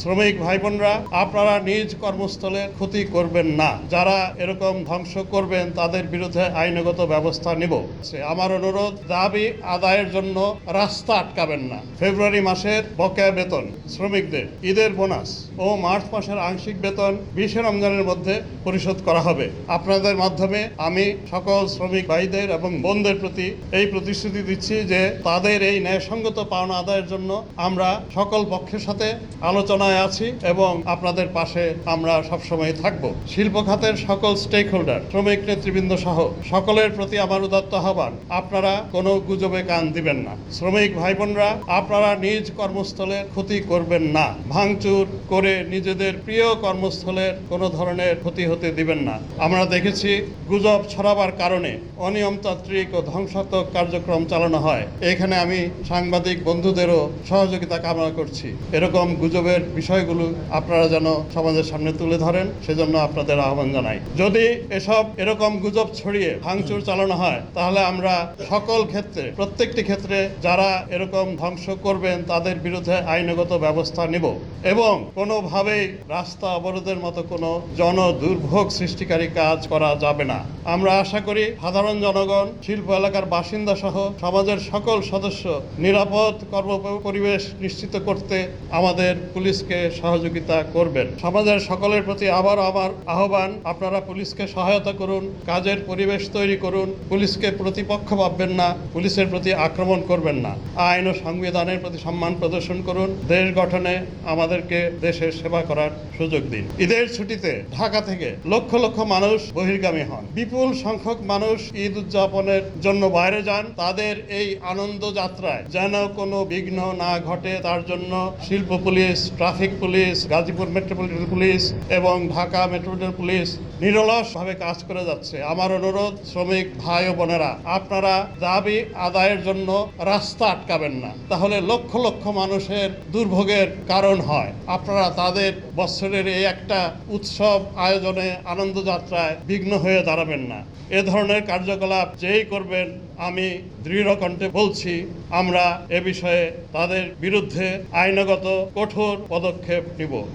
শ্রমিক ভাই বোনরা আপনারা নিজ কর্মস্থলের ক্ষতি করবেন না। যারা এরকম ধ্বংস করবেন, তাদের বিরুদ্ধে আইনগত ব্যবস্থা নিব। আমার অনুরোধ, দাবি আদায়ের জন্য রাস্তা আটকাবেন না। ফেব্রুয়ারি মাসের বকেয়া বেতন শ্রমিকদের। ঈদের বোনাস ও মার্চ মাসের আংশিক বেতন বিশে রমজানের মধ্যে পরিশোধ করা হবে। আপনাদের মাধ্যমে আমি সকল শ্রমিক ভাইদের এবং বোনদের প্রতি এই প্রতিশ্রুতি দিচ্ছি যে তাদের এই ন্যায়সঙ্গত পাওনা আদায়ের জন্য আমরা সকল পক্ষের সাথে আলোচনায় আছি এবং আপনাদের পাশে আমরা সবসময় থাকব। শিল্প খাতের সকল স্টেক হোল্ডার শ্রমিক নেতৃবৃন্দ সহ সকলের প্রতি আমার উদাত্ত আহ্বান, আপনারা কোনো গুজবে কান দিবেন না। শ্রমিক ভাই বোনরা আপনারা নিজ কর্মস্থলের ক্ষতি করবেন না। ভাঙচুর করে নিজেদের প্রিয় কর্মস্থলের কোনো ধরনের ক্ষতি হতে দিবেন না। আমরা দেখেছি গুজব ছড়াবার কারণে অনিয়মতান্ত্রিক ও ধ্বংসাত্মক কার্যক্রম চালানো হয়। এখানে আমি সাংবাদিক বন্ধুদেরও সহযোগিতা কামনা করছি। এরকম গুজবের বিষয়গুলো আপনারা যেন সমাজের সামনে তুলে ধরেন, সেজন্য আপনাদের আহ্বান জানাই। যদি এসব এরকম গুজব ছড়িয়ে ভাঙচুর চালানো হয়, তাহলে আমরা সকল ক্ষেত্রে, প্রত্যেকটি ক্ষেত্রে যারা এরকম ধ্বংস করবেন, তাদের বিরুদ্ধে আইনগত ব্যবস্থা নিব এবং কোনোভাবেই রাস্তা অবরোধের মতো কোনো জন দুর্ভোগ সৃষ্টিকারী কাজ করা যাবে না। আমরা আশা করি সাধারণ জনগণ, শিল্প এলাকার বাসিন্দা সহ সমাজের সকল সদস্য নিরাপদ কর্ম পরিবেশ নিশ্চিত করতে আমাদের পুলিশকে সহযোগিতা করবেন। সমাজের সকলের প্রতি আবার আমার আহ্বান, আপনারা পুলিশকে সহায়তা করুন, কাজের পরিবেশ তৈরি করুন, পুলিশকে প্রতিপক্ষ ভাববেন না, পুলিশের প্রতি আক্রমণ করবেন না। আইন ও সংবিধানের প্রতি সম্মান প্রদর্শন করুন, দেশ গঠনে আমাদেরকে দেশের সেবা করার সুযোগ দিন। ঈদের ছুটিতে ঢাকা থেকে লক্ষ লক্ষ মানুষ বহির্গামী হন। বিপুল সংখ্যক মানুষ ঈদ উদযাপনের জন্য বাইরে যান। তাদের এই আনন্দ যাত্রায় যেন কোনো বিঘ্ন না ঘটে, তার জন্য শিল্প police traffic police, Gazipur metropolitan police এবং ঢাকা মেট্রোপলিটন পুলিশ নিরলসভাবে কাজ করে যাচ্ছে। আমার অনুরোধ, শ্রমিক ভাই ও বোনেরা, আপনারা দাবি আদায়ের জন্য রাস্তা আটকাবেন না। তাহলে লক্ষ লক্ষ মানুষের দুর্ভোগের কারণ হয়। আপনারা তাদের বৎসরের এই একটা উৎসব আয়োজনে আনন্দযাত্রায় বিঘ্ন হয়ে দাঁড়াবেন না। এ ধরনের কার্যকলাপ যেই করবেন, আমি দৃঢ় কণ্ঠে বলছি, আমরা এ বিষয়ে তাদের বিরুদ্ধে আইনগত কঠোর পদক্ষেপ নিব